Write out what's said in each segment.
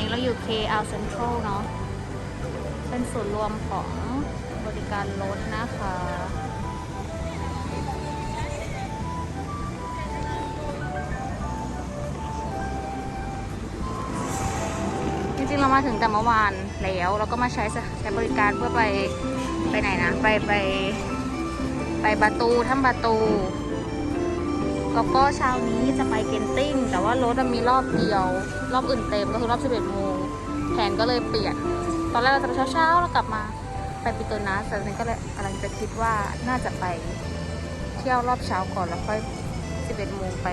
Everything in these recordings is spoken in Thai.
นี้เราอยู่ KL Central เนาะ เป็นศูนย์รวมของบริการรถนะคะ จริงๆ เรามาถึงแต่เมื่อวานแล้ว เราก็มาใช้ใช้บริการเพื่อไปไปไหนนะ ไปไปไปบาตูถ้ำบาตู แล้วก็เช้านี้จะไปเกนติ้ง แต่ว่ารถมีรอบเดียว รอบอื่นเต็มก็คือรอบ 11โมงแผนก็เลยเปลี่ยน ตอนแรกเราจะไปเช้าๆแล้วกลับมาไปปิโตนัสแต่ตอนนี้ก็เลยกำลังจะคิดว่าน่าจะไปเที่ยวรอบเช้าก่อนแล้วค่อย 11โมงไป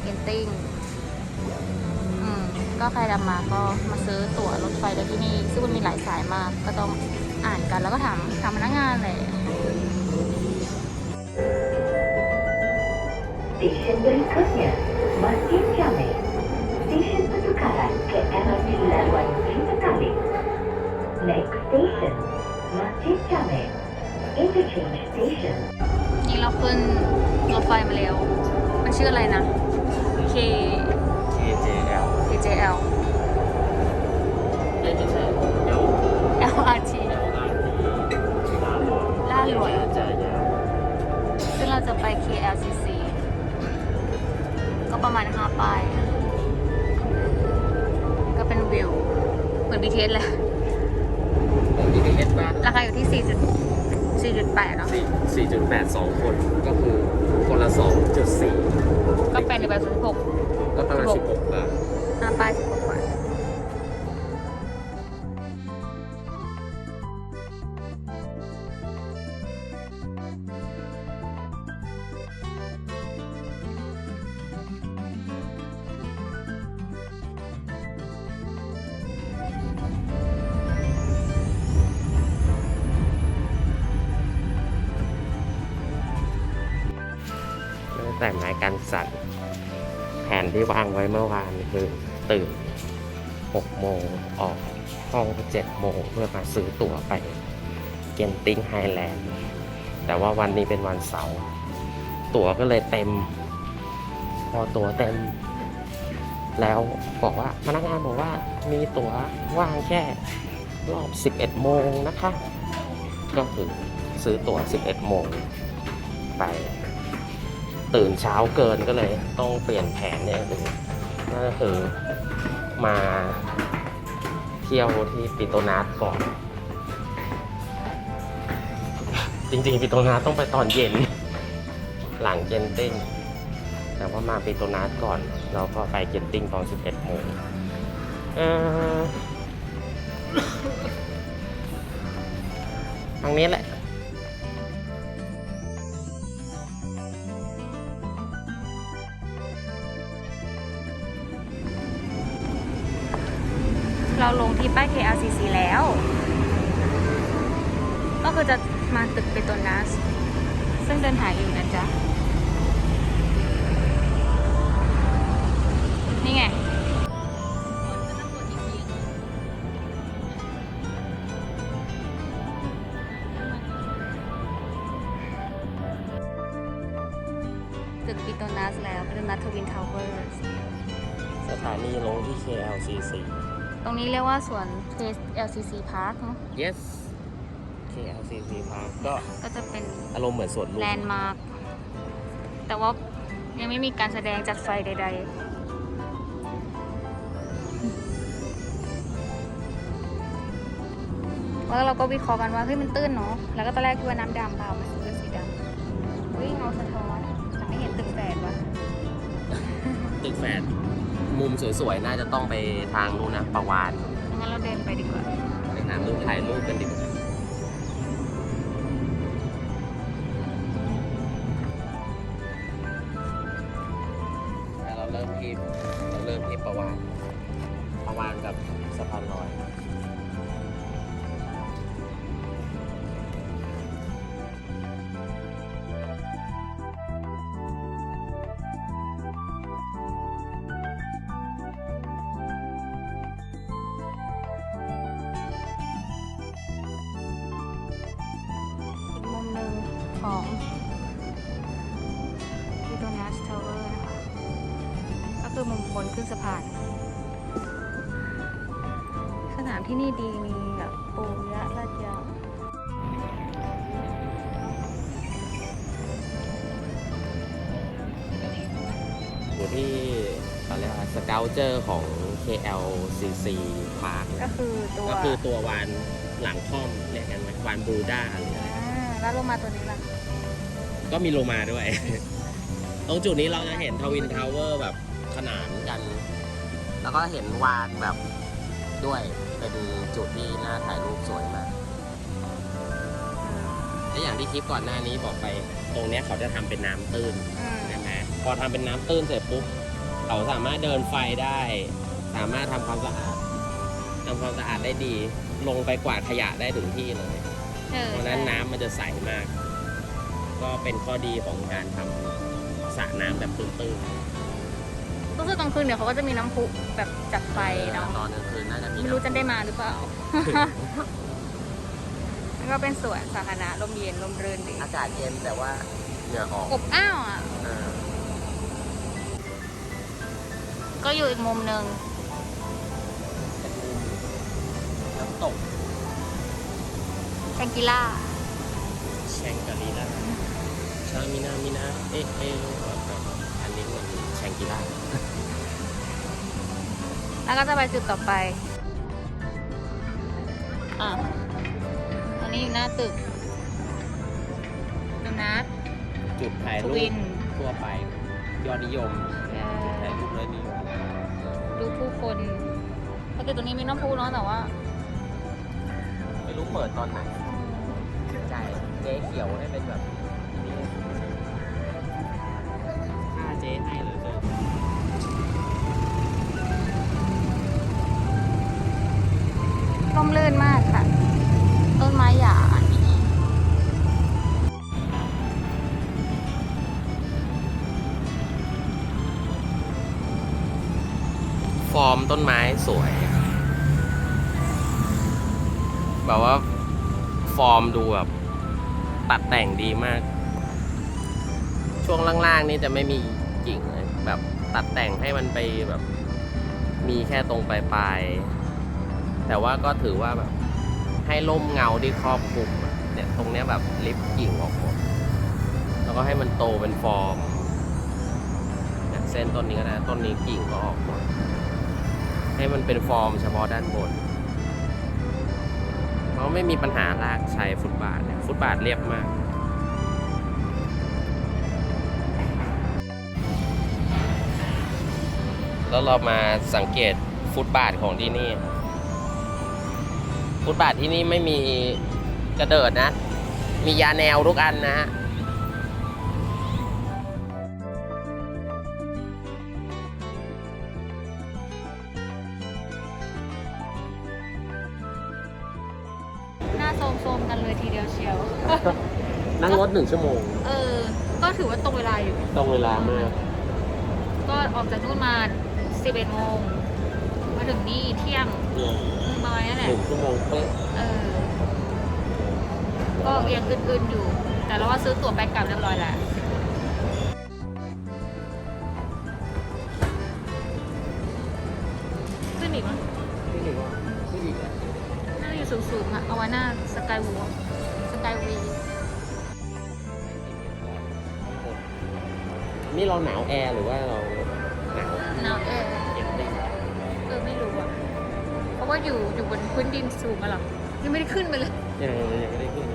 เกนติ้งก็ใครดำมาก็มาซื้อตั๋วรถไฟได้ที่นี่ ซึ่งมันมีหลายสายมาก ก็ต้องอ่านกันแล้วก็ถามถามพนักงานเลย Stesen berikutnya, Masjid Jame. Stesen pertukaran ke MRT laluan Cipatali. Next station, Masjid Jame. Interchange station. นี่เราขึ้นรถไฟมาแล้ว มันชื่ออะไรนะ BTS เลยผม BTS ป่ะราคาอยู่ที่ 4 4.8เนาะสี่สี่จุดแปดสองคนก็คือคนละสองจุดสี่ก็เป็นในแบบ16ก็ประมาณ16สิบหกบาท5ป้าย 16กว่าแต่ไม้กันสั่นแผนที่วางไว้เมื่อวานคือตื่นหกโมงออกห้องเจ็ดโมงเพื่อมาซื้อตั๋วไปเกนติ้งไฮแลนด์แต่ว่าวันนี้เป็นวันเสาร์ตั๋วก็เลยเต็ม พอตั๋วเต็ม แล้วบอกว่าพนักงานบอกว่ามีตั๋วว่างแค่รอบ 11 โมงนะคะ ก็คือซื้อตั๋ว 11 โมงไป ตื่นเช้าเกินก็เลยต้องเปลี่ยนแผนเนี่ยคือนั่นก็คือมาเที่ยวที่ปิโตนาสก่อน จริงๆปิโตนาสต้องไปตอนเย็น หลังเจนติ้งแต่ว่ามาปิโตนาสก่อนแล้วก็ไปเจนติ้งตอน 11โมงเออทางนี้แหละ เราลงที่ป้าย KLCC แล้ว ก็คือจะมาตึกเปโตนัส ซึ่งเดินหายอยู่นะจ๊ะ นี่ไง นี้เรียกว่าสวน KLCC Park เนอะ yes KLCC Park ก็ก็จะเป็นอารมณ์เหมือนสวนลุมแลนด์มาร์คแต่ว่ายังไม่มีการแสดงจัดไฟใด ๆ แล้วเราก็วิเคราะห์กันว่าเฮ้ยมันตื้นเนาะ แล้วก็ตอนแรกคิดว่าน้ำดำเปล่ามันเป็นสีดำเฮ้ยเงาสะท้อนแต่ไม่เห็นตึกแฝดวะตึกแฝด มุมสวยๆ น่าจะต้องไปทางนู้นนะประวานงั้นเราเดินไปดีกว่า ไปหารูปถ่ายรูปกันดีกว่าเราเริ่มที่เราเริ่มที่ประวานประวานกับสะพานลอย คะก็คือมุมบนขึ้นสะพานที่นี่ดีมีแบบปูยะลาดยาวอยู่ที่เขาเรียกว่าสเกลเจอร์ของ KLCC Park ก็คือตัวก็คือตัววานหลังค่อมเรียกกันไหมวานบรูด้าหรืออะไรอ่าแล้วลงมาตัวนี้ล่ะ ก็มีโลมาด้วย ตรงจุดนี้เราจะเห็นทวินทาวเวอร์แบบ ขนานกัน แล้วก็เห็นวานแบบด้วยเป็นจุดที่น่าถ่ายรูปสวยมากและอย่างที่คลิปก่อนหน้านี้บอกไป ตรงเนี้ยเขาจะทำเป็นน้ำตื้นอืมใช่ไหมพอทำเป็นน้ำตื้นเสร็จปุ๊บเขาสามารถเดินไฟได้ สามารถทำความสะอาดทำความสะอาดได้ดี ลงไปกวาดขยะได้ถึงที่เลย เออเพราะฉะนั้นน้ำมันจะใสมาก ก็เป็นข้อดีของการทำสระน้ำแบบตื้น ก็คือตอนคืนเดี๋ยวเขาก็จะมีน้ำพุแบบจัดไฟๆเนาะตอนกลางคืนน่าจะมีไม่รู้จะน้ำได้มาหรือเปล่า แล้วก็เป็นสวนสาธารณะลมเย็นลมรื่นดีอากาศเย็นแต่ว่าเหงื่อออกอบอ้าวอะเออก็อยู่อีกมุมหนึ่งเป็นมุมน้ำตกแชงกิล่าแชงกาลีล่าชามินามินาเอะเอะอันนี้มันแช งกิล่าแล้วก็จะไปจุดต่อไป อะอันนี้อยู่หน้าตึกดูนะจุดถ่ายทรูวิปนทั่วไป ยอดนิยมเอ่อถ่ายรูปแล้วนิยมดูผู้คนปกติตรงนี้มีน้ำพุเนาะแต่ว่า ไม่รู้เปิดตอนไหนใช่เจ๊เขียวให้เป็นแบบนี้ค่าเจ๊ให้เลย นมากค่ะ ต้นไม้หย่าฟอร์มต้นไม้สวย แบบว่าฟอร์มดูแบบตัดแต่งดีมาก ช่วงล่างๆนี่จะไม่มีกิ่งเลยแบบตัดแต่งให้มันไปแบบ มีแค่ตรงปลายๆ แต่ว่าก็ถือว่าแบบให้ร่มเงาที่ครอบคลุมอะเนี่ยตรงเนี้ยแบบลิฟต์กิ่งออกหมด แล้วก็ให้มันโตเป็นฟอร์มเนี่ยเส้นต้นนี้ก็ได้ต้นนี้กิ่งก็ออกหมด ให้มันเป็นฟอร์มเฉพาะด้านบนเพราะไม่มีปัญหาลากใช้ฟุตบาทเนี่ยฟุตบาทเรียบมากแล้วเรามาสังเกตฟุตบาทของที่นี่ ฟุตบาทที่นี่ไม่มีกระเดิดนะ มียาแนวทุกอันนะฮะหน้าโซมๆกันเลยทีเดียวเชียว นั่งรถหนึ่งชั่วโมง เออ ก็ถือว่าตรงเวลาอยู่ ตรงเวลามาก ก็ออกจากนู่นมา 11โมงมาถึงนี่เที่ยงเนี่ย ประมาณนั้นแหหละนึ่งชั่วโมงเป๊ะเออก็ยังอื่นๆอยู่ แต่เราว่าซื้อตั๋วไปกลับเรียบร้อยแล้ว ขึ้นอีกมั้ยไม่ถึงว่าไม่ดีอะน่าจะอยู่สูงๆอะเอาไว้หน้าสกายวอล์สกายวีนี่เราหนาวแอร์หรือว่าเราหนาว หนาวเออเย็นติ้งเอ ว่าอยู่อยู่บนพื้นดินสูงอะหรอยังไม่ได้ขึ้นไปเลย ยังยังไม่ได้ขึ้น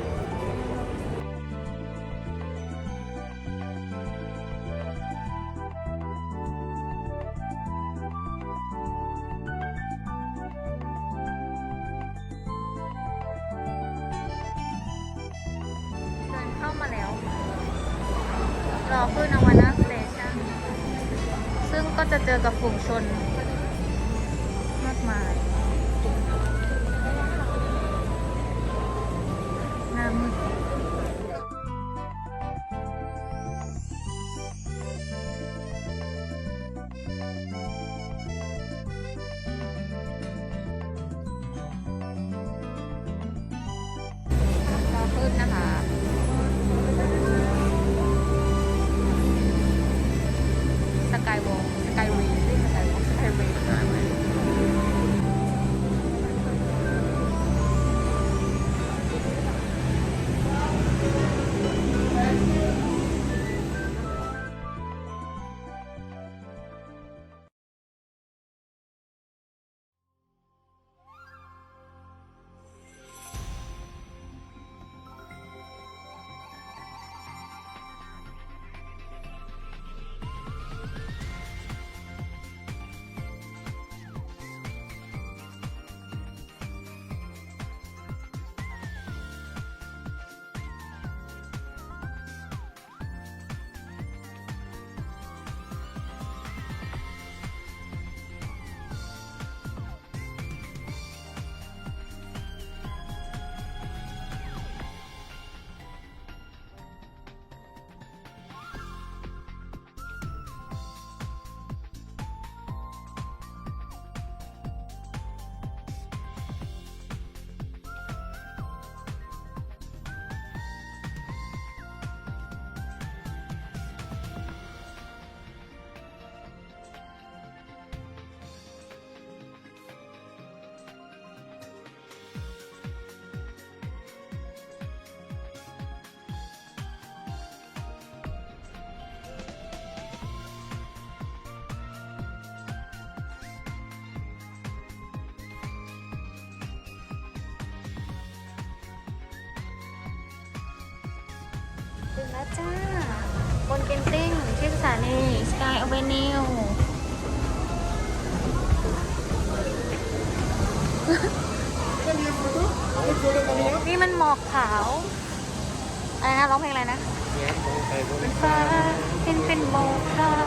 เดินเข้ามาแล้ว รอขึ้นอวานาสเตชันซึ่งก็จะเจอกับฝูงชนมากมาย ถึงแล้วจ้า บนเกนติ้งที่สถานี Sky Avenue นี่มันหมอกขาวอะไรนะร้องเพลงอะไรนะเนี่ยมองไปบนฟ้าเป็นเป็นหมอกขาว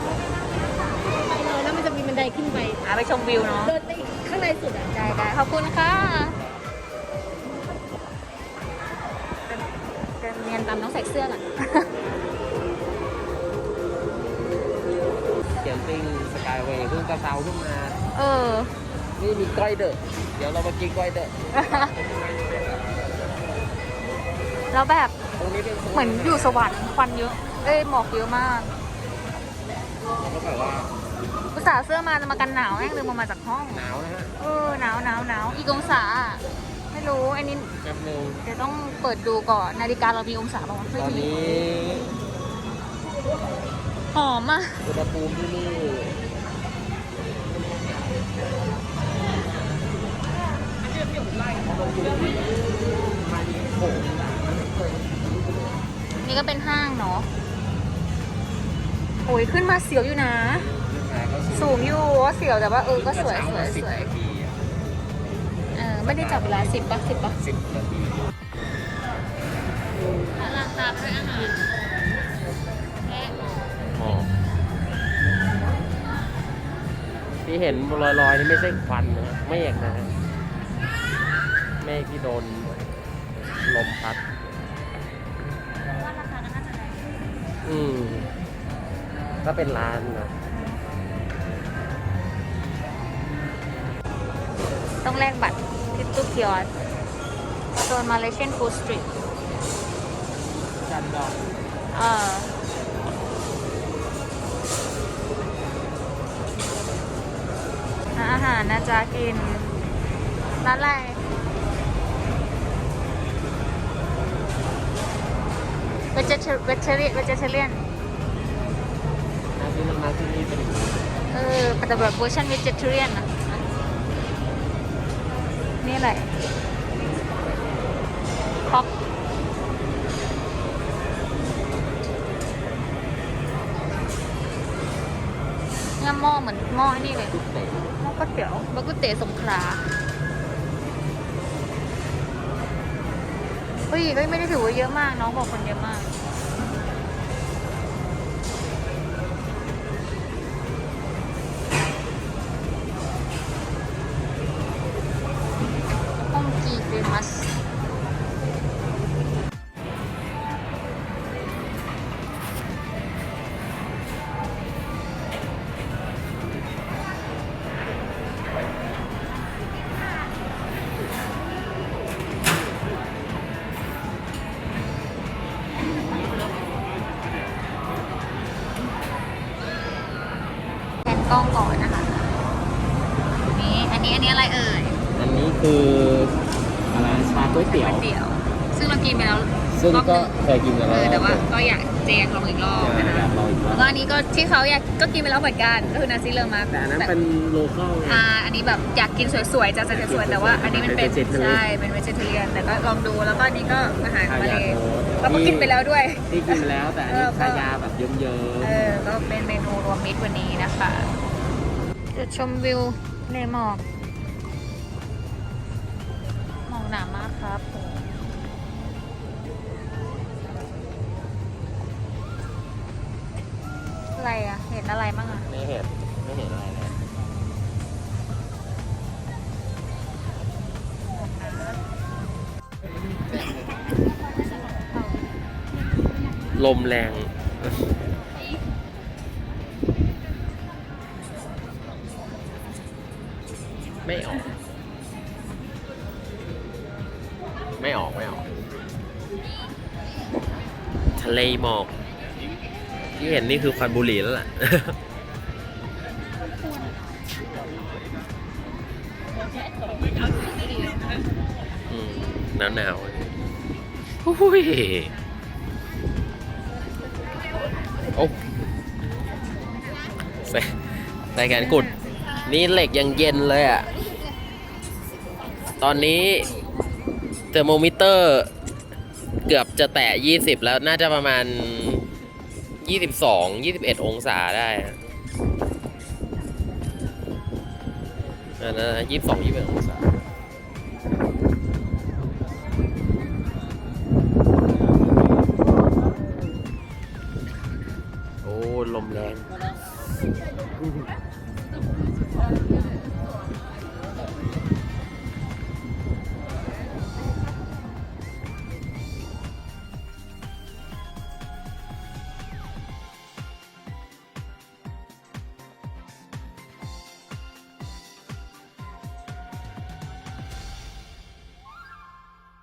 ไปเลยแล้วมันจะมีบันไดขึ้นไปอะไปชมวิวเนาะเดินไปข้างในสุดอะได้ได้ขอบคุณค่ะ ดินเรียนตามน้องใส่เสื้อก่อนเขียนติ้งสกายเวย์เพิ่งกระเซาขึ้นมา เออ นี่มีก้อยเดอะเดี๋ยวเรามากินก้อยเดอะแล้วแบบตรงนี้เป็นเหมือนอยู่สวรรค์ควันเยอะ เอ้ยหมอกเยอะมากแล้วก็แบบว่าอุตส่าห์เสื้อมาจะมากันหนาวแม่งลืมเอามาจากห้อง หนาวนะฮะ เออหนาวหนาวหนาวกี่องศาอะ ไม่รู้ อันนี้แป๊บนึงเดี๋ยวต้องเปิดดูก่อน นาฬิกาเรามีองศาบ้างตไม่อนมีนี้หอมอะอุณหภูมิที่นี่นี่ก็เป็นห้างเนาะ โอ้ยขึ้นมาเสียวอยู่นะ สูงอยู่ว่าเสียวแต่ว่าเออก็สวยสวยสวยเออ ไม่ได้จับเวลาสิบปะสิบปะสิบนาทีอลังตามด้วยอาหารและอ๋อที่เห็นลอยๆนี่ไม่ใช่ควันนะฮะเมฆนะฮะเมฆที่โดนลมพัด ว่าราคาน่าจะได้อืมก็เป็นร้านนะ ต้องแลกบัตร ที่ตู้คิออสโซนมาเลเซียนฟู้ดสตรีทจันดอกเออหาอาหารนะจ๊ะกินร้านอะไร vegetarian vegetarian vegetarian นะที่มันมาที่นี่เป็นอย่างนี้เออแต่แบบเวอร์ชัน vegetarian นะ นี่อะไรคอกเนี่ยหม้อเหมือนหม้อนี่เลยทุกเตะหม้อก๋วยเตี๋ยวบะกุเตสงขลาเฮ้ยก็ไม่ได้ถือว่าเยอะมาก น้องบอกคนเยอะมาก คืออะไรชาก๋วยเตี๋ยวก๋วยเตี๋ยว ซึ่งเรากินไปแล้วซึ่งรอบหก็นึ่งเคยกินกันเอแล้วอแต่ว่าก็อยากเจงลองอีกรอบอยากนะคะอยากลองอีกรแล้อวบก็อันนี้ก็ที่เขาอยากก็กินไปแล้วเหมือนกันก็คือนาซิเลอร์มาแต่อันนั้นเป็นโลเคอลไงอ่าอันนี้แบบอยากกินสวยๆจะสวยๆแต่ว่าอันนี้มันเป็นเป็น vegetarian ใช่เป็นเวจิเทเรียนแต่ก็ลองดูแล้วก็อันนี้ก็อาหารชามาเลยาโทสต์เราก็กินไปแล้วด้วย ที่กินแล้วแต่อันนี้เออก็ชายาแบบเยิ้มเออ ก็เป็นเมนูรวมมิตรวันนี้นะคะ จุดชมวิวเลหมอก หมอกหนามากครับอะไรอะเห็นอะไรบ้างอะๆไม่เห็น ไม่เห็นอะไรเลยลมแรง นนี่คือควันบุหรี่แล้วล่ะ หนาวหนาวๆอุ้ย โอ้ใส่ใส่แขนกุด นี่เหล็กยังเย็นเลยอะ ตอนนี้เทอร์โมมิเตอร์เกือบจะแตะ 20 แล้วน่าจะประมาณ ยี่สิบสองยี่สิบเอ็ดองศาได้อันนั้นยี่สิบสองยี่สิบเอ็ดองศา